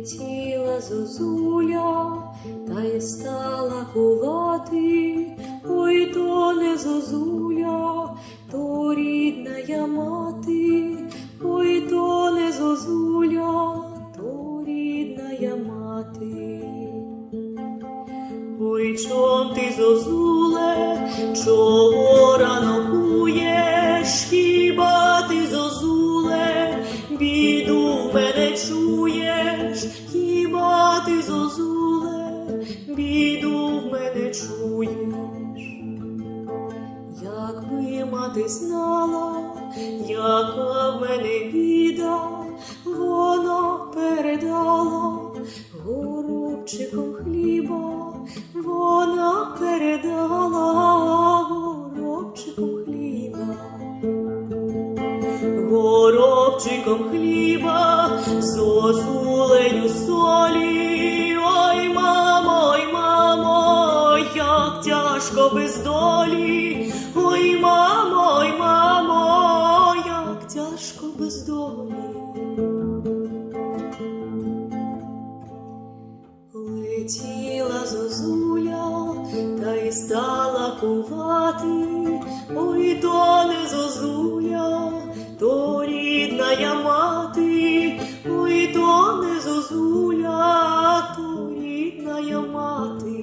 Летіла зозуля, та й стала кувати, ой то не зозуля, то рідна я мати, ой то не зозуля, то рідна я мати. Ой, чом ти зозуле, чого рано куєш, хіба ти зозуле, біду в мене чуєш, хіба ти зозуле, біду в мене чуєш. Якби мати знала, яка в мене біда, вона передала горобчиком хліба, вона передала горобчиком хліба. Горобчиком хліба, зозулею тяжко без долі, ой, мамо, ой, мамо, як тяжко без долі. Летіла зозуля та й стала кувати, ой, то не зозуля, то рідна я мати, ой, то не зозуля, то рідна я мати.